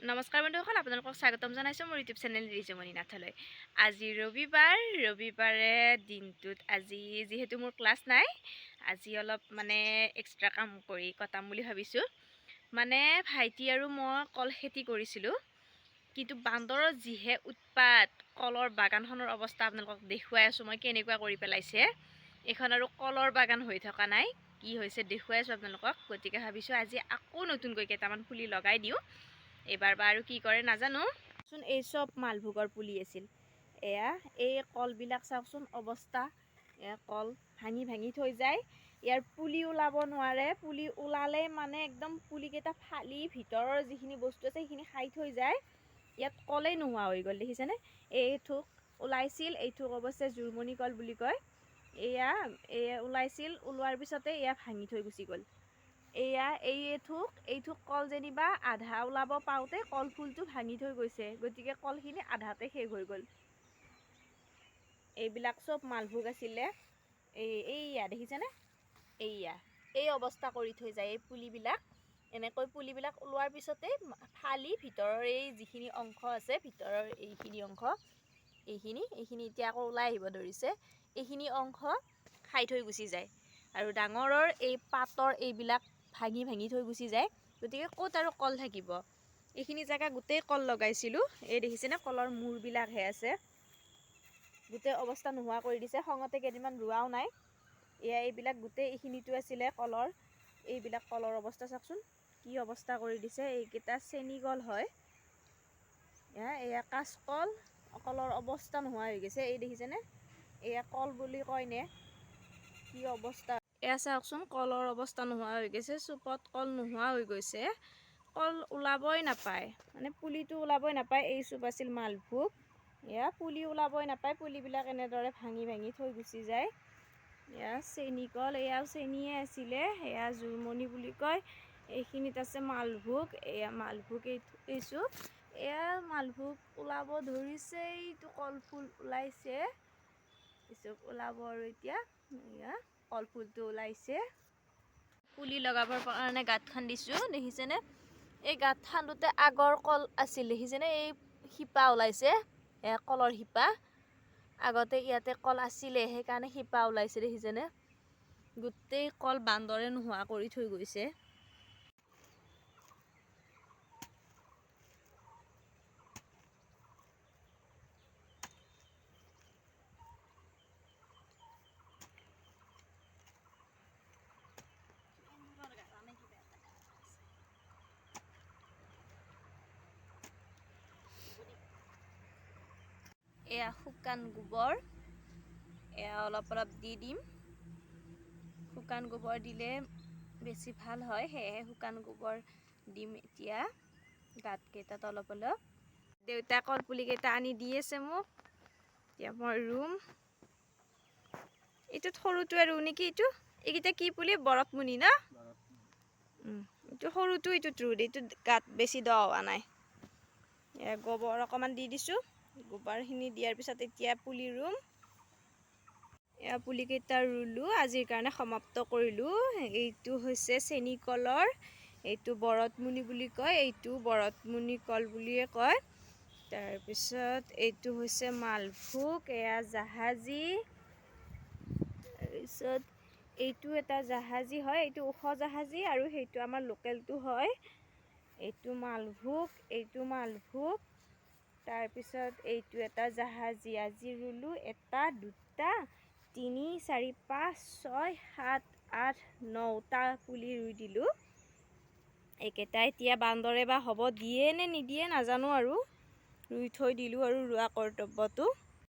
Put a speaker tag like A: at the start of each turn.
A: নমস্কাৰ বন্ধুসকল আপোনালোকক স্বাগতম জনাইছোঁ মোৰ ইউটিউব চেনেল ৰিজুমণি নাথলৈ। আজি ৰবিবাৰ ৰবিবাৰে দিনটোত আজি যিহেতু মোৰ ক্লাছ নাই আজি অলপ মানে এক্সট্ৰা কাম কৰি কটাম বুলি ভাবিছোঁ। মানে ভাইটি আৰু মই কল খেতি কৰিছিলোঁ কিন্তু বান্দৰৰ যিহে উৎপাত কলৰ বাগানখনৰ অৱস্থা আপোনালোকক দেখুৱাই আছোঁ মই কেনেকুৱা কৰি পেলাইছে। এইখন আৰু কলৰ বাগান হৈ থকা নাই কি হৈছে দেখুৱাই আছোঁ আপোনালোকক গতিকে ভাবিছোঁ আজি আকৌ নতুনকৈ কেইটামান পুলি লগাই দিওঁ। এইবাৰ বা আৰু কি কৰে নাজানো। চোন এই চব মালভোগৰ পুলি আছিল। এয়া এই কলবিলাক চাওকচোন অৱস্থা। কল ভাঙি ভাঙি থৈ যায়। ইয়াৰ পুলি ওলাব নোৱাৰে। পুলি ওলালেই মানে একদম পুলিকেইটা ফালি ভিতৰৰ যিখিনি বস্তু আছে সেইখিনি খাই থৈ যায়। ইয়াত কলেই নোহোৱা হৈ গ'ল দেখিছেনে? এই থোক ওলাইছিল এই থোক অৱশ্যে জোৰমণি কল বুলি কয়। এয়া এয়া ওলাইছিল ওলোৱাৰ পিছতে এয়া ভাঙি থৈ গুচি গ'ল। এয়া এই থোক এই থোক কল যেনিবা আধা ওলাব পাওঁতে কল ফুলটো ভাঙি থৈ গৈছে। গতিকে কলখিনি আধাতে শেষ হৈ গ'ল। এইবিলাক চব মালভোগ আছিলে। এই এইয়া দেখিছেনে? এইয়া এই অৱস্থা কৰি থৈ যায় এই পুলিবিলাক। এনেকৈ পুলিবিলাক ওলোৱাৰ পিছতে ফালি ভিতৰৰ এই যিখিনি অংশ আছে ভিতৰৰ এইখিনি অংশ এইখিনি এইখিনি এতিয়া আকৌ ওলাই আহিব ধৰিছে। এইখিনি অংশ খাই থৈ গুচি যায়। আৰু ডাঙৰৰ এই পাতৰ এইবিলাক ভাঙি ভাঙি থৈ গুচি যায়। গতিকে ক'ত আৰু কল থাকিব? এইখিনি জেগা গোটেই কল লগাইছিলোঁ। এই দেখিছেনে কলৰ মূৰবিলাকহে আছে। গোটেই অৱস্থা নোহোৱা কৰি দিছে। খঙতে কেইদিনমান ৰোৱাও নাই। এয়া এইবিলাক গোটেই এইখিনিতো আছিলে কলৰ। এইবিলাক কলৰ অৱস্থা চাওকচোন কি অৱস্থা কৰি দিছে। এইকেইটা চেনী কল হয়। এয়া এয়া কাঁচকল। কলৰ অৱস্থা নোহোৱা হৈ গৈছে। এই দেখিছেনে? এয়া কল বুলি কয়নে কি অৱস্থা? এয়া চাওকচোন কলৰ অৱস্থা নোহোৱা হৈ গৈছে চুপত কল নোহোৱা হৈ গৈছে। কল ওলাবই নাপায় মানে পুলিটো ওলাবই নাপায় এই চুপ আছিল মালভোগ। এয়া পুলি ওলাবই নাপায় পুলিবিলাক এনেদৰে ভাঙি ভাঙি থৈ গুচি যায়। এয়া চেনী কল এয়াও চেনীয়ে আছিলে এয়া জোৰমণি বুলি কয় এইখিনিত আছে মালভোগ এয়া মালভোগ এই এই চুপ। এয়া মালভোগ ওলাব ধৰিছে এইটো কলফুল ওলাইছে চুপ ওলাব আৰু এতিয়া এয়া কলফুলটো ওলাইছে। পুলি লগাবৰ কাৰণে গাঁত খান্দিছোঁ দেখিছেনে? এই গাঁত খান্দোতে আগৰ কল আছিল দেখিছেনে? এই শিপা ওলাইছে কলৰ শিপা। আগতে ইয়াতে কল আছিলে সেইকাৰণে শিপা ওলাইছে দেখিছেনে? গোটেই কল বান্দৰে নোহোৱা কৰি থৈ গৈছে। এয়া শুকান গোবৰ। এয়া অলপ অলপ দি দিম। শুকান গোবৰ দিলে বেছি ভাল হয় সেয়েহে শুকান গোবৰ দিম এতিয়া গাঁতকেইটাত অলপ অলপ। দেউতা কলপুলিকেইটা আনি দি আছে মোক। এতিয়া মই ৰুম। এইটোত সৰুটোৱে ৰুওঁ নেকি এইটো? এইকেইটা কি পুলি? বৰফমুনি ন? এইটো সৰুটো এইটোত ৰুওঁ এইটো গাত বেছি দ হোৱা নাই। গোবৰ অকণমান দি দিছোঁ। গোবৰখিনি দিয়াৰ পিছত এতিয়া পুলি ৰুম। এয়া পুলিকেইটা ৰুলোঁ আজিৰ কাৰণে সমাপ্ত কৰিলোঁ। এইটো হৈছে চেনী কলৰ এইটো বৰতমুনি বুলি কয় এইটো বৰতমুনি কল বুলিয়ে কয়। তাৰপিছত এইটো হৈছে মালভোগ এয়া জাহাজী। তাৰপিছত এইটো এটা জাহাজী হয় এইটো ওখ জাহাজী আৰু সেইটো আমাৰ লোকেলটো হয়। এইটো মালভোগ এইটো মালভোগ। তাৰপিছত এইটো এটা জাহাজী আজি ৰুলোঁ। এটা দুটা তিনি চাৰি পাঁচ ছয় সাত আঠ নটা পুলি ৰুই দিলোঁ। এইকেইটা এতিয়া বান্দৰে বা হ'ব দিয়ে নে নিদিয়ে নাজানো আৰু। ৰুই থৈ দিলোঁ আৰু ৰোৱা কৰ্তব্যটো।